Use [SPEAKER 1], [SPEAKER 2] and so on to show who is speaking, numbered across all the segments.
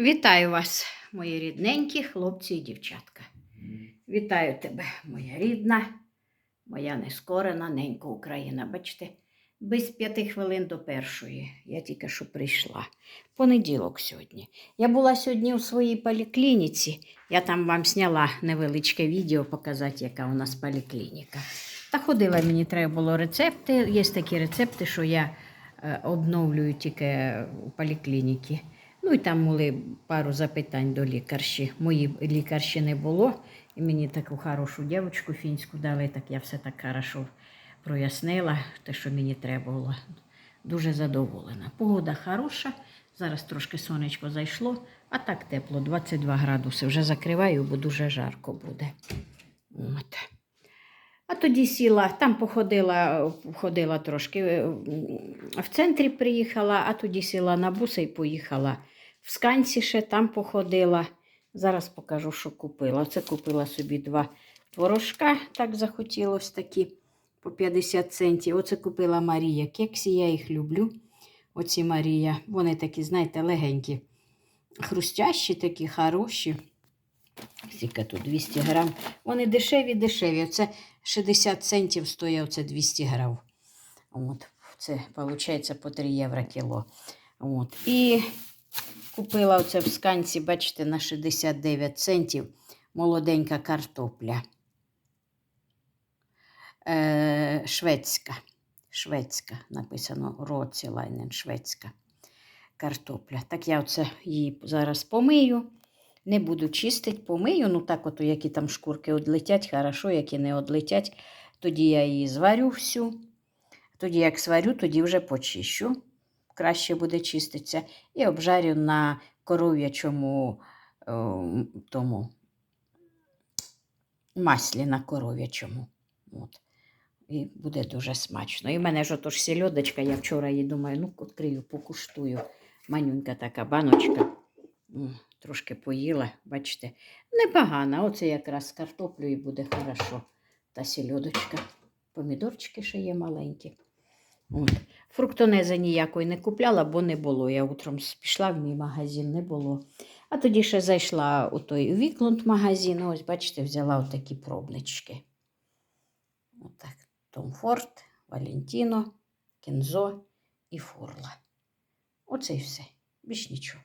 [SPEAKER 1] Вітаю вас, мої рідненькі хлопці і дівчатка. Вітаю тебе, моя рідна, моя нескорена ненька Україна. Бачите, без п'яти хвилин до першої. Я тільки що прийшла. Понеділок сьогодні. Я була сьогодні у своїй поліклініці. Я там вам зняла невеличке відео показати, яка у нас поліклініка. Та ходила, мені треба було рецепти. Є такі рецепти, що я е, обновлюю тільки у поліклініці. Ну і там були пару запитань до лікарші. Мої лікарші не було. І мені таку хорошу дівчинку фінську дали, так я все так хорошо прояснила, те, що мені треба було. Дуже задоволена. Погода хороша. Зараз трошки сонечко зайшло, а так тепло, 22 градуси. Вже закриваю, бо дуже жарко буде. От. А тоді сіла, там походила, ходила трошки, е, в центрі приїхала, а тоді сіла на буса і поїхала в Сканці ще там походила. Зараз покажу, що купила. Оце купила собі два творожка, так захотілось такі по 50 центів. Оце купила Марія кексі, я їх люблю. Оці Марія. Вони такі, знаєте, легенькі, хрустящі, такі хороші. Скільки тут 200 грам. Вони дешеві, дешеві. Оце 60 центів стоїть оце 200 грам. От, це виходить по 3 євро кіло. От. І купила оце в сканці, бачите, на 69 центів молоденька картопля. Е, шведська. Шведська написано Роцілайнен, шведська картопля. Так я оце її зараз помию. Не буду чистити, помию. Ну так, от, які там шкурки одлетять, хорошо, які не одлетять. Тоді я її зварю всю. Тоді, як сварю, тоді вже почищу. Краще буде чиститися. І обжарю на коров'ячому е, тому маслі на коров'ячому. От. І буде дуже смачно. І в мене ж отож сільодочка, я вчора її думаю, ну, відкрию, покуштую. Манюнька така баночка. Трошки поїла, бачите, непогана. Оце якраз з картоплею буде хорошо. Та сільодочка. Помідорчики ще є маленькі. От. Фруктонези ніякої не купляла, бо не було. Я утром пішла в мій магазин, не було. А тоді ще зайшла у той Віклунд магазин. Ось, бачите, взяла отакі пробнички. Отак. Том Форд, Валентіно, Кензо і Фурла. Оце і все. Більш нічого.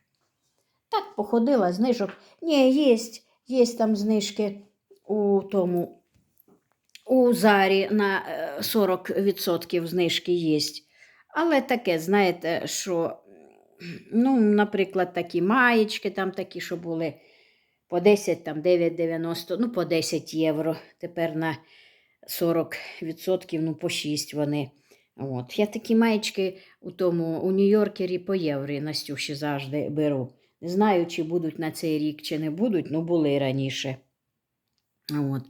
[SPEAKER 1] Так, походила, знижок. Ні, є, є там знижки у тому, у зарі на е, 40% знижки є. Але таке, знаєте, що, ну, наприклад, такі маєчки, там такі, що були по 10, там 9,90, ну, по 10 євро. Тепер на 40%, ну, по 6 вони. От. Я такі маєчки у тому у Нью-Йоркері по євро Настюші завжди беру. Не знаю, чи будуть на цей рік, чи не будуть, ну були раніше. От.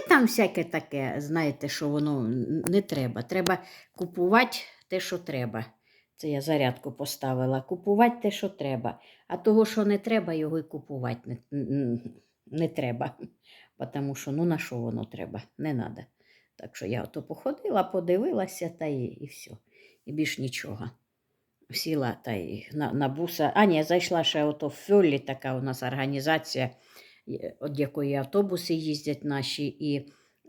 [SPEAKER 1] Та там всяке таке, знаєте, що воно не треба. Треба купувати те, що треба. Це я зарядку поставила. Купувати те, що треба. А того, що не треба, його і купувати не, не треба. Тому що ну на що воно треба? Не треба. Так що я ото походила, подивилася та і, і все. І більш нічого. Сіла та й на, на буса. А ні, зайшла ще ото в Фьоллі, така у нас організація, від якої автобуси їздять наші, і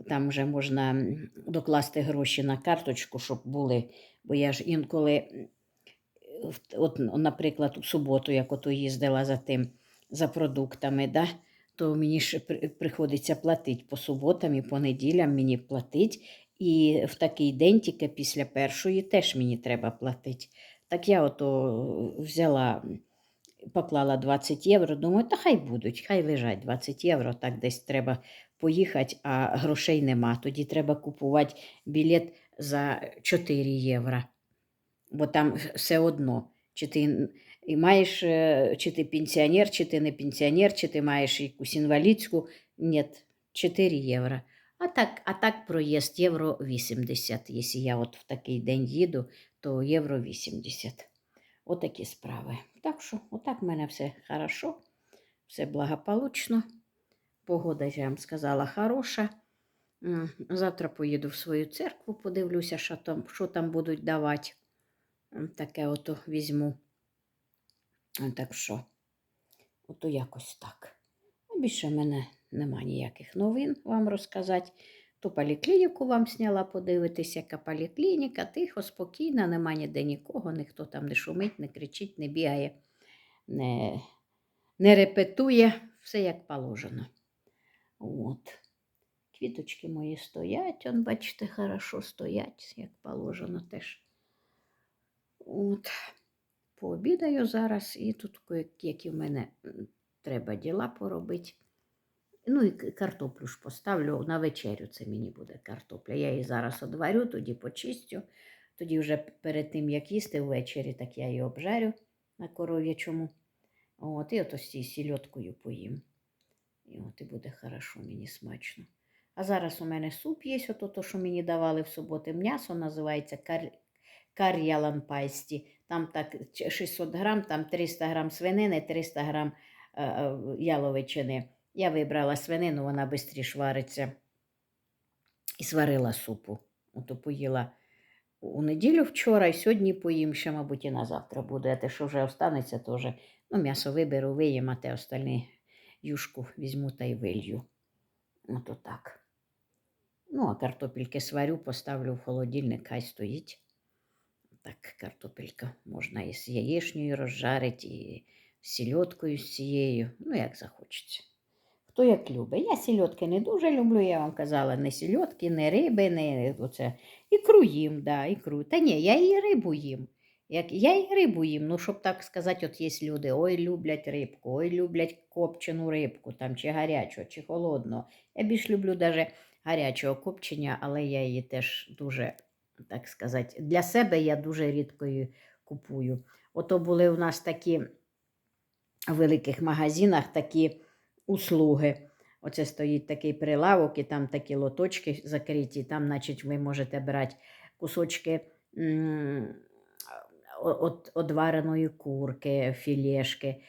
[SPEAKER 1] там вже можна докласти гроші на карточку, щоб були. Бо я ж інколи, от, наприклад, у суботу, як ото їздила за тим, за продуктами, да, то мені ж приходиться платити по суботам і по неділям мені платить. І в такий день, тільки після першої, теж мені треба платити. Так я ото взяла, поклала 20 євро, думаю, та хай будуть, хай лежать 20 євро, так десь треба поїхати, а грошей нема. Тоді треба купувати білет за 4 євро. Бо там все одно, чи ти і маєш, е, чи ти пенсіонер, чи ти не пенсіонер, чи ти маєш якусь інвалідську. Ні, 4 євро. А так, а так проїзд євро 80. Якщо я от в такий день їду, то євро 80. Отакі справи. Так що, отак в мене все хорошо, все благополучно. Погода, я вам сказала, хороша. Завтра поїду в свою церкву, подивлюся, що там, що там будуть давати. Таке ото візьму. Так що, Ото якось так. Більше в мене нема ніяких новин вам розказати. Ту поліклініку вам сняла подивитися, яка поліклініка, тихо, спокійно, нема ніде нікого, ніхто там не шумить, не кричить, не бігає, не, не репетує, все як положено. От. Квіточки мої стоять, он, бачите, хорошо стоять, як положено теж. От. Пообідаю зараз, і тут які в мене треба діла поробити. Ну і картоплю ж поставлю на вечерю. Це мені буде картопля. Я її зараз одварю, тоді почистю. Тоді вже перед тим, як їсти ввечері, так я її обжарю на коров'ячому. От, і ото з цією сільоткою поїм. І от і буде хорошо, мені смачно. А зараз у мене суп є, ото то, що мені давали в суботу. М'ясо називається кар... кар'ялан пайсті. Там так 600 грам, там 300 грам свинини, 300 грам е, е, яловичини. Я вибрала свинину, вона швидше вариться. І сварила супу. Ото поїла у неділю вчора, і сьогодні поїм, ще, мабуть, і на завтра буде. А те, що вже останеться, то ну, м'ясо виберу, виїм, а те остальне юшку візьму та й вилью. Ото так. Ну, а картопельки сварю, поставлю в холодильник, хай стоїть. Так, картопелька можна і з яєчнею розжарити, і з сільоткою з цією, ну, як захочеться. Хто як любить. Я сільотки не дуже люблю, я вам казала, не сільотки, не риби, не оце. Ікру їм, да, ікру. Та ні, я і рибу їм. Як, я і рибу їм, ну, щоб так сказати, от є люди, ой, люблять рибку, ой, люблять копчену рибку, там, чи гарячу, чи холодну. Я більш люблю даже гарячого копчення, але я її теж дуже, так сказати, для себе я дуже рідко її купую. Ото були у нас такі в великих магазинах такі услуги. Оце стоїть такий прилавок, і там такі лоточки закриті. Там, значить, ви можете брати кусочки одвареної курки, філешки,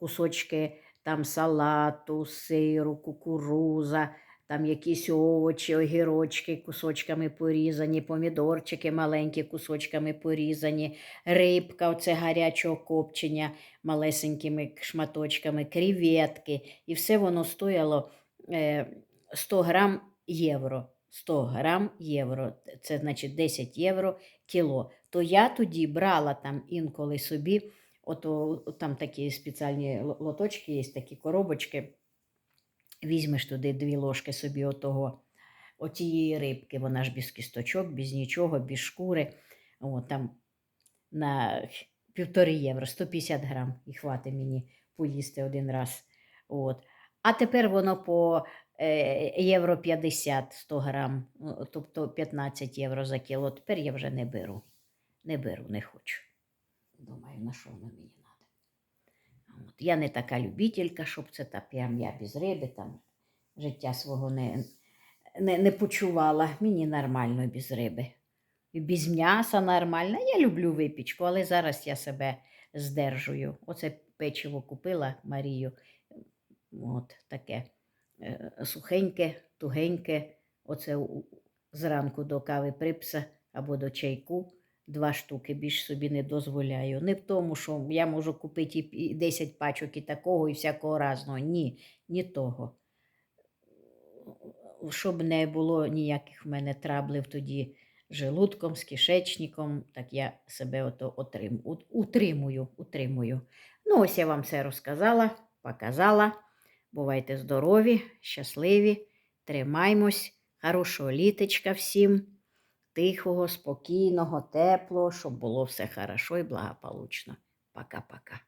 [SPEAKER 1] кусочки там салату, сиру, кукуруза, там якісь овочі, огірочки кусочками порізані, помідорчики маленькі кусочками порізані, рибка, оце гарячого копчення малесенькими шматочками, креветки. І все воно стояло е, 100 грам євро. 100 грам євро, це значить 10 євро кіло. То я тоді брала там інколи собі, ото там такі спеціальні лоточки є, такі коробочки. Візьмеш туди дві ложки собі отого, отієї рибки, вона ж без кісточок, без нічого, без шкури. О, там на півтори євро, 150 грам, і хватить мені поїсти один раз. От. А тепер воно по е, євро 50 100 грам, тобто 15 євро за кіло. Тепер я вже не беру. Не беру, не хочу. Думаю, на що воно мені. От. Я не така любителька, щоб це та прям я без риби там життя свого не, не, не почувала. Мені нормально без риби. І без м'яса нормально. Я люблю випічку, але зараз я себе здержую. Оце печиво купила Марію. От таке е, сухеньке, тугеньке. Оце зранку до кави припса або до чайку. Два штуки більш собі не дозволяю. Не в тому, що я можу купити і і 10 пачок і такого, і всякого разного. Ні, ні того. Щоб не було ніяких в мене траблів тоді желудком, з кишечником, так я себе ото отрим, утримую, утримую. Ну, ось я вам все розказала, показала. Бувайте здорові, щасливі, тримаймось, хорошого літочка всім, тихого, спокійного, теплого, щоб було все хорошо і благополучно. Пока-пока.